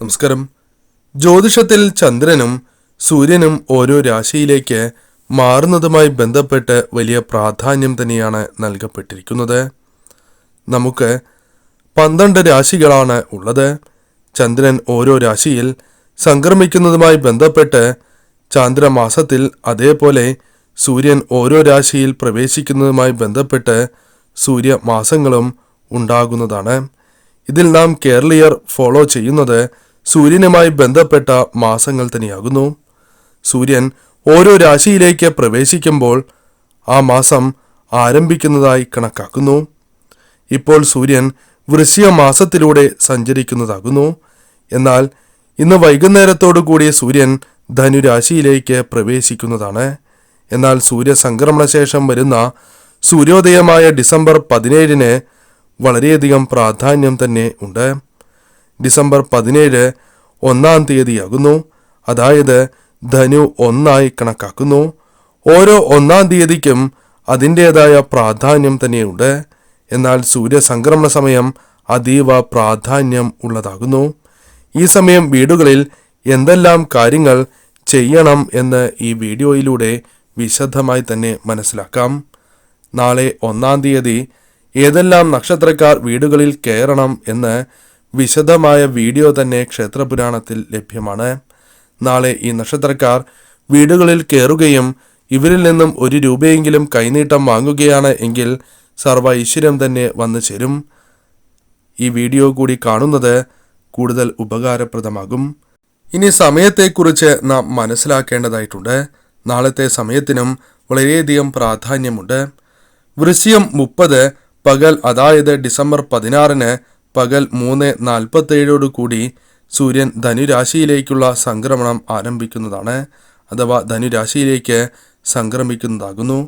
നമസ്കാരം. ജ്യോതിഷത്തിൽ ചന്ദ്രനും സൂര്യനും ഓരോ രാശിയിലേക്ക് മാറുന്നതുമായി ബന്ധപ്പെട്ട് വലിയ പ്രാധാന്യം തന്നെയാണ് നൽകപ്പെട്ടിരിക്കുന്നത്. നമുക്ക് പന്ത്രണ്ട് രാശികളാണ് ഉള്ളത്. ചന്ദ്രൻ ഓരോ രാശിയിൽ സംക്രമിക്കുന്നതുമായി ബന്ധപ്പെട്ട് ചാന്ദ്രമാസത്തിൽ അതേപോലെ സൂര്യൻ ഓരോ രാശിയിൽ പ്രവേശിക്കുന്നതുമായി ബന്ധപ്പെട്ട് സൂര്യമാസങ്ങളും ഉണ്ടാകുന്നതാണ്. ഇതിൽ നാം കേരളീയർ ഫോളോ ചെയ്യുന്നത് സൂര്യനുമായി ബന്ധപ്പെട്ട മാസങ്ങൾ തന്നെയാകുന്നു സൂര്യൻ ഓരോ രാശിയിലേക്ക് പ്രവേശിക്കുമ്പോൾ ആ മാസം ആരംഭിക്കുന്നതായി കണക്കാക്കുന്നു. ഇപ്പോൾ സൂര്യൻ വൃശ്ചിക മാസത്തിലൂടെ സഞ്ചരിക്കുന്നതാകുന്നു. എന്നാൽ ഇന്ന് വൈകുന്നേരത്തോടു കൂടിയ സൂര്യൻ ധനുരാശിയിലേക്ക് പ്രവേശിക്കുന്നതാണ്. എന്നാൽ സൂര്യ സംക്രമണശേഷം വരുന്ന സൂര്യോദയമായ ഡിസംബർ പതിനേഴിന് വളരെയധികം പ്രാധാന്യം തന്നെ ഉണ്ട്. ഡിസംബർ പതിനേഴ് ഒന്നാം തീയതിയാകുന്നു. അതായത് ധനു ഒന്നായി കണക്കാക്കുന്നു. ഓരോ ഒന്നാം തീയതിക്കും അതിന്റേതായ പ്രാധാന്യം തന്നെയുണ്ട്. എന്നാൽ സൂര്യസംക്രമണ സമയം അതീവ പ്രാധാന്യം ഉള്ളതാകുന്നു. ഈ സമയം വീടുകളിൽ എന്തെല്ലാം കാര്യങ്ങൾ ചെയ്യണം എന്ന് ഈ വീഡിയോയിലൂടെ വിശദമായി തന്നെ മനസ്സിലാക്കാം. നാളെ ഒന്നാം തീയതി ഏതെല്ലാം നക്ഷത്രക്കാർ വീടുകളിൽ കയറണം എന്ന് വിശദമായ വീഡിയോ തന്നെ ക്ഷേത്രപുരാണത്തിൽ ലഭ്യമാണ്. നാളെ ഈ നക്ഷത്രക്കാർ വീടുകളിൽ കയറുകയും ഇവരിൽ നിന്നും ഒരു രൂപയെങ്കിലും കൈനീട്ടം വാങ്ങുകയാണ് എങ്കിൽ സർവ ഐശ്വര്യം തന്നെ വന്നു ചേരും. ഈ വീഡിയോ കൂടി കാണുന്നത് കൂടുതൽ ഉപകാരപ്രദമാകും. ഇനി സമയത്തെക്കുറിച്ച് നാം മനസ്സിലാക്കേണ്ടതായിട്ടുണ്ട്. നാളത്തെ സമയത്തിനും വളരെയധികം പ്രാധാന്യമുണ്ട്. വൃശ്യം മുപ്പത് പകൽ അതായത് ഡിസംബർ പതിനാറിന് പകൽ മൂന്ന് നാൽപ്പത്തേഴോടു കൂടി സൂര്യൻ ധനുരാശിയിലേക്കുള്ള സംക്രമണം ആരംഭിക്കുന്നതാണ് അഥവാ ധനുരാശിയിലേക്ക് സംക്രമിക്കുന്നതാകുന്നു.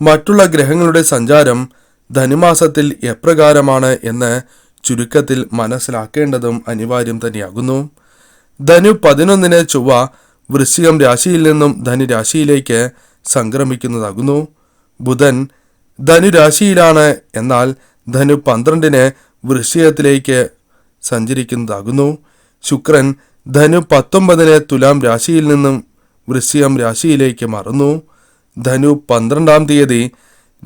മറ്റുള്ള ഗ്രഹങ്ങളുടെ സഞ്ചാരം ധനുമാസത്തിൽ എപ്രകാരമാണ് എന്ന് ചുരുക്കത്തിൽ മനസ്സിലാക്കേണ്ടതും അനിവാര്യം തന്നെയാകുന്നു. ധനു പതിനൊന്നിന് ചൊവ്വ വൃശ്ചികം രാശിയിൽ നിന്നും ധനുരാശിയിലേക്ക് സംക്രമിക്കുന്നതാകുന്നു. ബുധൻ ധനുരാശിയിലാണ് എന്നാൽ ധനു പന്ത്രണ്ടിന് വൃശ്ചികത്തിലേക്ക് സഞ്ചരിക്കുന്നതാകുന്നു. ശുക്രൻ ധനു പത്തൊമ്പതിന് തുലാം രാശിയിൽ നിന്നും വൃശ്ചികം രാശിയിലേക്ക് മാറുന്നു. ധനു പന്ത്രണ്ടാം തീയതി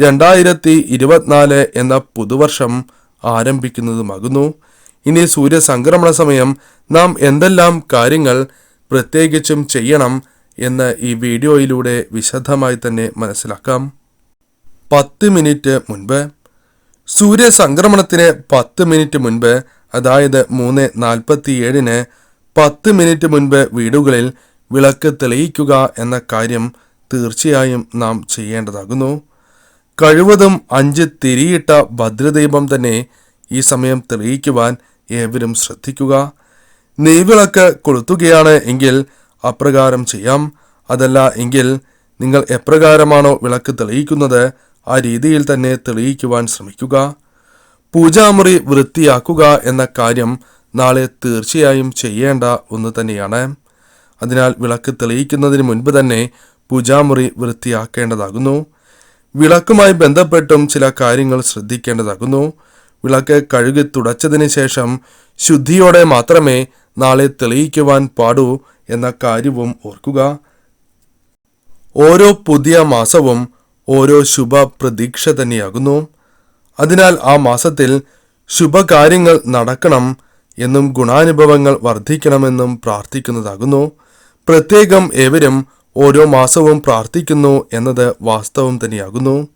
രണ്ടായിരത്തി ഇരുപത്തിനാല് എന്ന പുതുവർഷം ആരംഭിക്കുന്നതുമാകുന്നു. ഇനി സൂര്യസംക്രമണ സമയം. നാം എന്തെല്ലാം കാര്യങ്ങൾ പ്രത്യേകിച്ചും ചെയ്യണം എന്ന് ഈ വീഡിയോയിലൂടെ വിശദമായി തന്നെ മനസ്സിലാക്കാം. പത്ത് മിനിറ്റ് മുൻപ് സൂര്യസംക്രമണത്തിന് പത്ത് മിനിറ്റ് മുൻപ് അതായത് മൂന്ന് നാൽപ്പത്തിയേഴിന് പത്ത് മിനിറ്റ് മുൻപ് വീടുകളിൽ വിളക്ക് തെളിയിക്കുക എന്ന കാര്യം തീർച്ചയായും നാം ചെയ്യേണ്ടതാകുന്നു. കഴിവതും അഞ്ച് തിരിയിട്ട ഭദ്രദീപം തന്നെ ഈ സമയം തെളിയിക്കുവാൻ ഏവരും ശ്രദ്ധിക്കുക. നെയ്വിളക്ക് കൊളുത്തുകയാണ് എങ്കിൽ അപ്രകാരം ചെയ്യാം. അതല്ല എങ്കിൽ നിങ്ങൾ എപ്രകാരമാണോ വിളക്ക് തെളിയിക്കുന്നത് ആ രീതിയിൽ തന്നെ തെളിയിക്കുവാൻ ശ്രമിക്കുക. പൂജാമുറി വൃത്തിയാക്കുക എന്ന കാര്യം നാളെ തീർച്ചയായും ചെയ്യേണ്ട ഒന്ന് തന്നെയാണ്. അതിനാൽ വിളക്ക് തെളിയിക്കുന്നതിന് മുൻപ് തന്നെ പൂജാമുറി വൃത്തിയാക്കേണ്ടതാകുന്നു. വിളക്കുമായി ബന്ധപ്പെട്ടും ചില കാര്യങ്ങൾ ശ്രദ്ധിക്കേണ്ടതാകുന്നു. വിളക്ക് കഴുകി തുടച്ചതിന് ശേഷം ശുദ്ധിയോടെ മാത്രമേ നാളെ തെളിയിക്കുവാൻ പാടൂ എന്ന കാര്യവും ഓർക്കുക. ഓരോ പുതിയ മാസവും ഓരോ ശുഭ പ്രതീക്ഷ തന്നെയാകുന്നു. അതിനാൽ ആ മാസത്തിൽ ശുഭകാര്യങ്ങൾ നടക്കണം എന്നും ഗുണാനുഭവങ്ങൾ വർദ്ധിക്കണമെന്നും പ്രാർത്ഥിക്കുന്നതാകുന്നു. പ്രത്യേകം ഏവരും ഓരോ മാസവും പ്രാർത്ഥിക്കുന്നു എന്നത് വാസ്തവം തന്നെയാകുന്നു.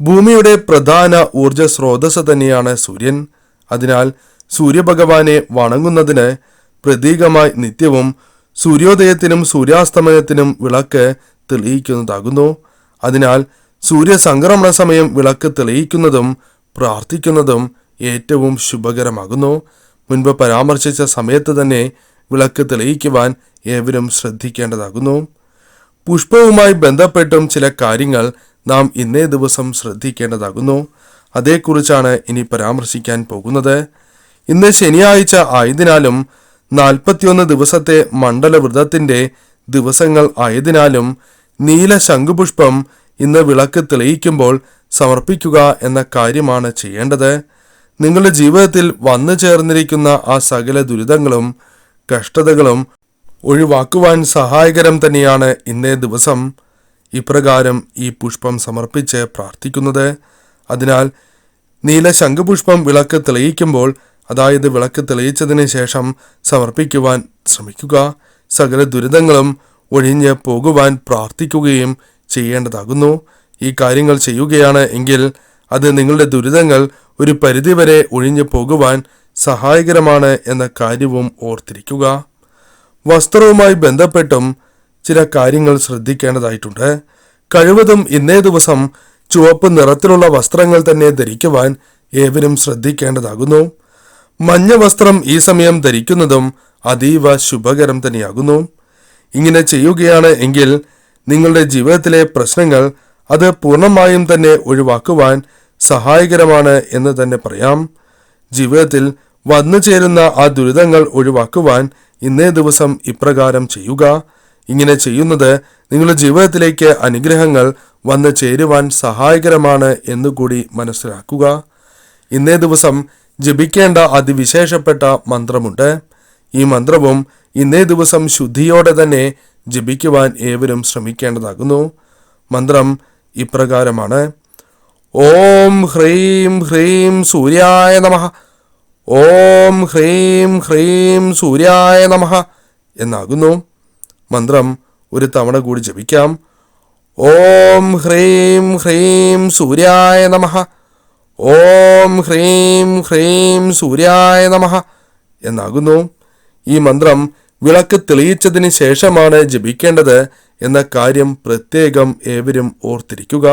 ഭൂമിയുടെ പ്രധാന ഊർജ സ്രോതസ് തന്നെയാണ് സൂര്യൻ. അതിനാൽ സൂര്യഭഗവാനെ വണങ്ങുന്നതിന് പ്രതീകമായി നിത്യവും സൂര്യോദയത്തിനും സൂര്യാസ്തമയത്തിനും വിളക്ക് തെളിയിക്കുന്നതാകുന്നു. അതിനാൽ സൂര്യസംക്രമണ സമയം വിളക്ക് തെളിയിക്കുന്നതും പ്രാർത്ഥിക്കുന്നതും ഏറ്റവും ശുഭകരമാകുന്നു. മുൻപ് പരാമർശിച്ച സമയത്ത് തന്നെ വിളക്ക് തെളിയിക്കുവാൻ ഏവരും ശ്രദ്ധിക്കേണ്ടതാകുന്നു. പുഷ്പവുമായി ബന്ധപ്പെട്ടും ചില കാര്യങ്ങൾ നാം ഇന്നേ ദിവസം ശ്രദ്ധിക്കേണ്ടതാകുന്നു. അതേക്കുറിച്ചാണ് ഇനി പരാമർശിക്കാൻ പോകുന്നത്. ഇന്ന് ശനിയാഴ്ച ആയതിനാലും നാൽപ്പത്തിയൊന്ന് ദിവസത്തെ മണ്ഡലവ്രതത്തിന്റെ ദിവസങ്ങൾ ആയതിനാലും നീല ശംഖുപുഷ്പം ഇന്ന് വിളക്ക് തെളിയിക്കുമ്പോൾ സമർപ്പിക്കുക എന്ന കാര്യമാണ് ചെയ്യേണ്ടത്. നിങ്ങളുടെ ജീവിതത്തിൽ വന്നു ചേർന്നിരിക്കുന്ന ആ സകല ദുരിതങ്ങളും കഷ്ടതകളും ഒഴിവാക്കുവാൻ സഹായകരം തന്നെയാണ് ഇന്നേ ദിവസം. ഇപ്രകാരം ഈ പുഷ്പം സമർപ്പിച്ച് പ്രാർത്ഥിക്കുന്നത്. അതിനാൽ നീല ശംഖുപുഷ്പം വിളക്ക് തെളിയിക്കുമ്പോൾ അതായത് വിളക്ക് തെളിയിച്ചതിന് ശേഷം സമർപ്പിക്കുവാൻ ശ്രമിക്കുക. സകല ദുരിതങ്ങളും ഒഴിഞ്ഞ് പോകുവാൻ പ്രാർത്ഥിക്കുകയും ചെയ്യേണ്ടതാകുന്നു. ഈ കാര്യങ്ങൾ ചെയ്യുകയാണ് എങ്കിൽ അത് നിങ്ങളുടെ ദുരിതങ്ങൾ ഒരു പരിധിവരെ ഒഴിഞ്ഞു പോകുവാൻ സഹായകരമാണ് എന്ന കാര്യവും ഓർത്തിരിക്കുക. വസ്ത്രവുമായി ബന്ധപ്പെട്ടും ചില കാര്യങ്ങൾ ശ്രദ്ധിക്കേണ്ടതായിട്ടുണ്ട്. കഴിവതും ഇന്നേ ദിവസം ചുവപ്പ് നിറത്തിലുള്ള വസ്ത്രങ്ങൾ തന്നെ ധരിക്കുവാൻ ഏവരും ശ്രദ്ധിക്കേണ്ടതാകുന്നു. മഞ്ഞ വസ്ത്രം ഈ സമയം ധരിക്കുന്നതും അതീവ ശുഭകരം തന്നെയാകുന്നു. ഇങ്ങനെ ചെയ്യുകയാണ് എങ്കിൽ നിങ്ങളുടെ ജീവിതത്തിലെ പ്രശ്നങ്ങൾ അത് പൂർണമായും തന്നെ ഒഴിവാക്കുവാൻ സഹായകരമാണ് എന്ന് തന്നെ പറയാം. ജീവിതത്തിൽ വന്നു ചേരുന്ന ആ ദുരിതങ്ങൾ ഒഴിവാക്കുവാൻ ഇന്നേ ദിവസം ഇപ്രകാരം ചെയ്യുക. ഇങ്ങനെ ചെയ്യുന്നത് നിങ്ങളുടെ ജീവിതത്തിലേക്ക് അനുഗ്രഹങ്ങൾ വന്നു ചേരുവാൻ സഹായകരമാണ് എന്നുകൂടി മനസ്സിലാക്കുക. ഇന്നേ ദിവസം ജപിക്കേണ്ട അതിവിശേഷപ്പെട്ട മന്ത്രമുണ്ട്. ഈ മന്ത്രവും ഇന്നേ ദിവസം ശുദ്ധിയോടെ തന്നെ ജപിക്കുവാൻ ഏവരും ശ്രമിക്കേണ്ടതാകുന്നു. മന്ത്രം ഇപ്രകാരമാണ്. ഓം ഹ്രീം ഹ്രീം സൂര്യായ നമ. ഓം ഹ്രീം ഹ്രീം സൂര്യായ നമ എന്നാകുന്നു. മന്ത്രം ഒരു തവണ കൂടി ജപിക്കാം. ഓം ഹ്രീം ഹ്രീം സൂര്യായ നമ. ഓം ഹ്രീം ഹ്രീം സൂര്യായ നമ എന്നാകുന്നു. ഈ മന്ത്രം വിളക്ക് തെളിയിച്ചതിന് ശേഷമാണ് ജപിക്കേണ്ടത് എന്ന കാര്യം പ്രത്യേകം ഏവരും ഓർത്തിരിക്കുക.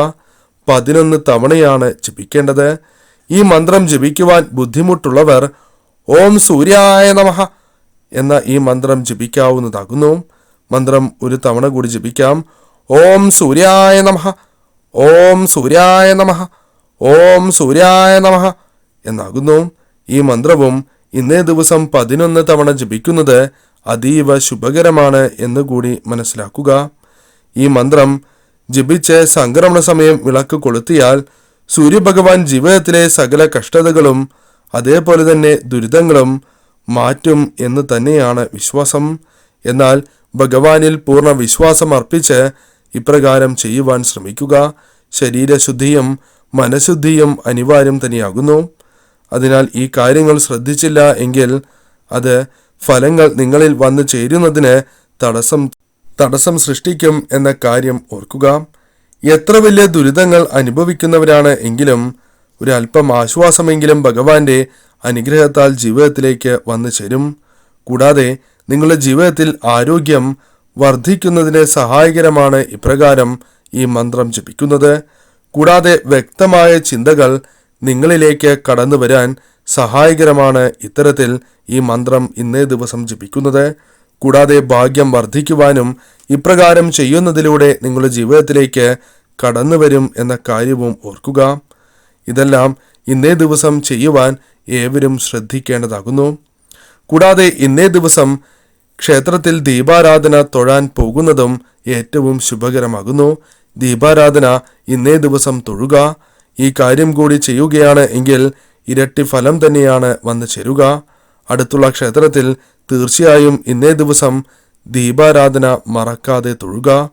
പതിനൊന്ന് തവണയാണ് ജപിക്കേണ്ടത്. ഈ മന്ത്രം ജപിക്കുവാൻ ബുദ്ധിമുട്ടുള്ളവർ ഓം സൂര്യായ നമഹ എന്ന ഈ മന്ത്രം ജപിക്കാവുന്നതാകുന്നു. മന്ത്രം ഒരു തവണ കൂടി ജപിക്കാം. ഓം സൂര്യായ നമഹ ഓം സൂര്യായ നമഹ ഓം സൂര്യായ നമഹ എന്നാകുന്നു. ഈ മന്ത്രവും ഇന്നേ ദിവസം പതിനൊന്ന് തവണ ജപിക്കുന്നത് അതീവ ശുഭകരമാണ് എന്നുകൂടി മനസ്സിലാക്കുക. ഈ മന്ത്രം ജപിച്ച് സംക്രമണ സമയം വിളക്ക് കൊളുത്തിയാൽ സൂര്യഭഗവാൻ ജീവിതത്തിലെ സകല കഷ്ടതകളും അതേപോലെ തന്നെ ദുരിതങ്ങളും മാറ്റും എന്ന് തന്നെയാണ് വിശ്വാസം. എന്നാൽ ഭഗവാനിൽ പൂർണ വിശ്വാസം അർപ്പിച്ച് ഇപ്രകാരം ചെയ്യുവാൻ ശ്രമിക്കുക. ശരീരശുദ്ധിയും മനഃശുദ്ധിയും അനിവാര്യം തന്നെയാകുന്നു. അതിനാൽ ഈ കാര്യങ്ങൾ ശ്രദ്ധിച്ചില്ല എങ്കിൽ അത് ഫലങ്ങൾ നിങ്ങളിൽ വന്നു ചേരുന്നതിന് തടസ്സം തടസ്സം സൃഷ്ടിക്കും എന്ന കാര്യം ഓർക്കുക. എത്ര വലിയ ദുരിതങ്ങൾ അനുഭവിക്കുന്നവരാണ് എങ്കിലും ഒരല്പം ആശ്വാസമെങ്കിലും ഭഗവാന്റെ അനുഗ്രഹത്താൽ ജീവിതത്തിലേക്ക് വന്നു ചേരും. കൂടാതെ നിങ്ങളുടെ ജീവിതത്തിൽ ആരോഗ്യം വർദ്ധിക്കുന്നതിന് സഹായകരമാണ് ഇപ്രകാരം ഈ മന്ത്രം ജപിക്കുന്നത്. കൂടാതെ വ്യക്തമായ ചിന്തകൾ നിങ്ങളിലേക്ക് കടന്നു വരാൻ സഹായകരമാണ് ഇത്തരത്തിൽ ഈ മന്ത്രം ഇന്നേ ദിവസം ജപിക്കുന്നത്. കൂടാതെ ഭാഗ്യം വർദ്ധിക്കുവാനും ഇപ്രകാരം ചെയ്യുന്നതിലൂടെ നിങ്ങളുടെ ജീവിതത്തിലേക്ക് കടന്നു വരും എന്ന കാര്യവും ഓർക്കുക. ഇതെല്ലാം ഇന്നേ ദിവസം ചെയ്യുവാൻ ഏവരും ശ്രദ്ധിക്കേണ്ടതാകുന്നു. കൂടാതെ ഇന്നേ ദിവസം ക്ഷേത്രത്തിൽ ദീപാരാധന തൊഴാൻ പോകുന്നതും ഏറ്റവും ശുഭകരമാകുന്നു. ദീപാരാധന ഇന്നേ ദിവസം തൊഴുക. ഈ കാര്യം കൂടി ചെയ്യുകയാണ് എങ്കിൽ ഇരട്ടി ഫലം തന്നെയാണ് വന്നു ചേരുക. അടുത്തുള്ള ക്ഷേത്രത്തിൽ തീർച്ചയായും ഇന്നേ ദിവസം ദീപാരാധന മറക്കാതെ തൊഴുക.